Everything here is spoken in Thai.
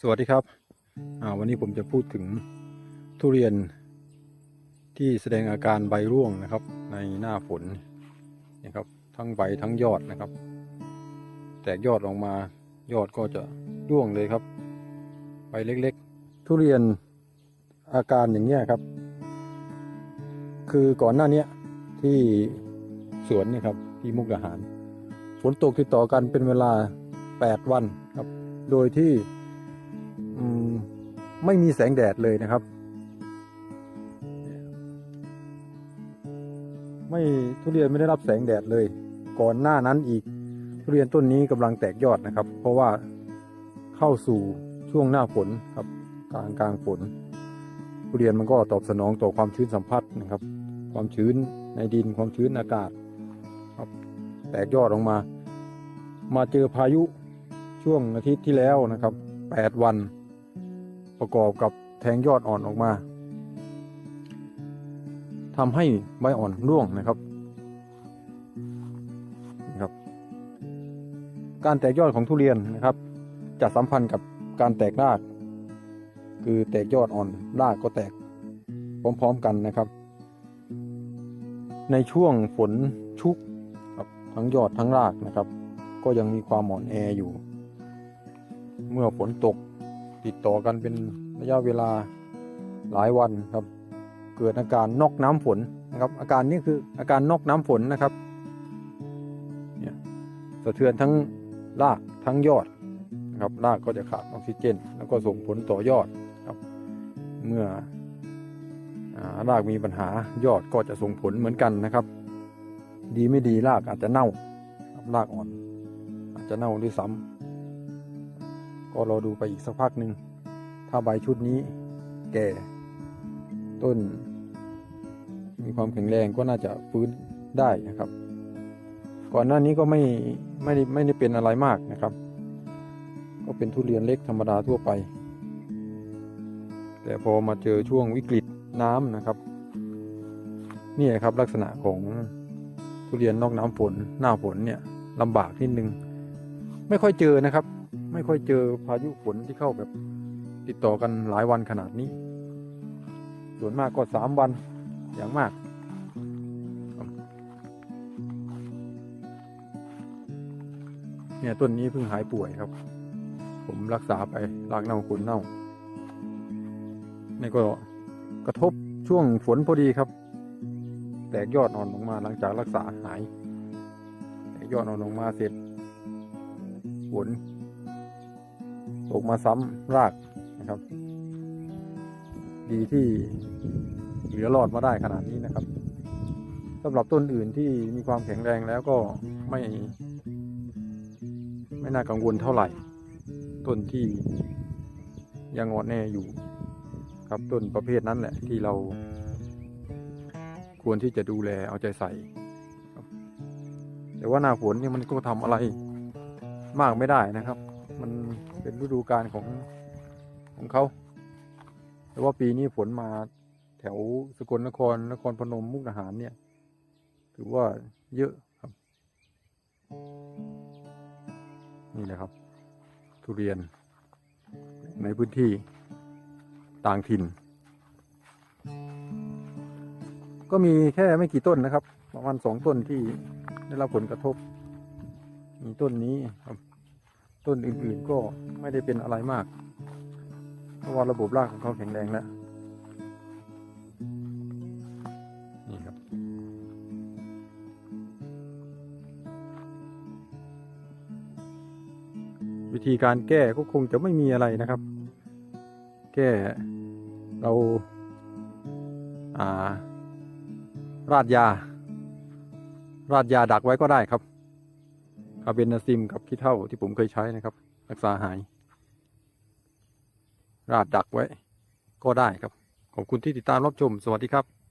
สวัสดีครับวันนี้ผมจะพูดถึงทุเรียนที่แสดงอาการใบร่วงนะครับ ในหน้าฝนนะครับ ทั้งใบทั้งยอดนะครับ แตกยอดออกมายอดก็จะร่วงเลยครับ ใบเล็กๆ ทุเรียนอาการอย่างนี้ครับ คือก่อนหน้านี้ที่สวนนี่ครับที่มุกดาหาร ฝนตกติดต่อกันเป็นเวลา 8 วันครับ โดยที่ ไม่มีแสงแดดเลยนะครับ ไม่ทุเรียนไม่ได้รับแสงแดดเลย ก่อนหน้านั้นอีก ทุเรียนต้นนี้กำลังแตกยอดนะครับ เพราะว่าเข้าสู่ช่วงหน้าฝนครับกลางกลางฝนทุเรียนมันก็ตอบสนองต่อความชื้นสัมผัสนะครับ ความชื้นในดินความชื้นอากาศครับแตกยอดออกมา มาเจอพายุช่วงอาทิตย์ที่แล้วนะครับ 8 วัน ประกอบกับแทงยอดอ่อนออกมาทำให้ใบอ่อนร่วงนะครับนี่ครับ การแตกยอดของทุเรียนนะครับ จะสัมพันธ์กับการแตกราก คือแตกยอดอ่อนรากก็แตกพร้อมๆกันนะครับ ในช่วงฝนชุกครับทั้งยอดทั้งรากนะครับ ก็ยังมีความอ่อนแออยู่ เมื่อฝนตก ติดต่อกันเป็นระยะเวลาหลายวันครับ เกิดอาการนอกน้ำฝนนะครับ อาการนี้คืออาการนอกน้ำฝนนะครับเนี่ยสะเทือนทั้งรากทั้งยอดนะครับรากก็จะขาดออกซิเจน แล้วก็ส่งผลต่อยอดครับเมื่ออารากมีปัญหายอดก็จะส่งผลเหมือนกันนะครับ ดีไม่ดีรากอาจจะเน่าครับรากอ่อน อาจจะเน่าด้วยซ้ำ ก็รอดูไปอีกสักพักหนึ่งถ้าใบชุดนี้แก่ต้น มีความแข็งแรงก็น่าจะฟื้นได้นะครับ ก่อนหน้านี้ก็ไม่ไม่ได้ไม่ได้เป็นอะไรมากนะครับ ก็เป็นทุเรียนเล็กธรรมดาทั่วไป แต่พอมาเจอช่วงวิกฤตน้ำนะครับนี่ครับลักษณะของทุเรียนนอกน้ำฝนหน้าฝนเนี่ยลำบากนิดนึง ไม่ค่อยเจอนะครับ ไม่ค่อยเจอพายุฝนที่เข้าแบบติดต่อกันหลายวันขนาดนี้ ส่วนมากก็สามวันอย่างมาก เนี่ยต้นนี้เพิ่งหายป่วยครับ ผมรักษาไปรากเน่าขุนเน่านี่ก็กระทบช่วงฝนพอดีครับ แตกยอดอ่อนลงมาหลังจากรักษาหาย แตกยอดอ่อนลงมาเสร็จฝน ตกมาซ้ำรากนะครับ ดีที่เหลือรอดมาได้ขนาดนี้นะครับสำหรับต้นอื่นที่มีความแข็งแรงแล้วก็ไม่ ไม่น่ากังวลเท่าไหร่ ต้นที่ยังอ่อนแออยู่ครับต้นประเภทนั้นแหละที่เรา ควรที่จะดูแลเอาใจใส่แต่ว่าหน้าฝนนี่มันก็ทำอะไรมากไม่ได้นะครับ มันเป็นฤดูกาลของของเขา แต่ว่าปีนี้ฝนมาแถวสกลนครนครพนมมุกดาหารเนี่ย ถือว่าเยอะครับ นี่แหละครับ ทุเรียนในพื้นที่ต่างถิ่น ก็มีแค่ไม่กี่ต้นนะครับ ประมาณสองต้นที่ได้รับผลกระทบ มีต้นนี้ครับ ต้นอื่นๆก็ไม่ได้เป็นอะไรมาก เพราะว่าระบบรากของเขาแข็งแรงแล้วนี่ครับ วิธีการแก้ก็คงจะไม่มีอะไรนะครับ แก้เราอ่าราดยา ราดยาดักไว้ก็ได้ครับ อาเบนนาซิมกับขี้เท่าที่ผมเคยใช้นะครับ รักษาหาย ราดดักไว้ ก็ได้ครับ ขอบคุณที่ติดตามรับชม สวัสดีครับ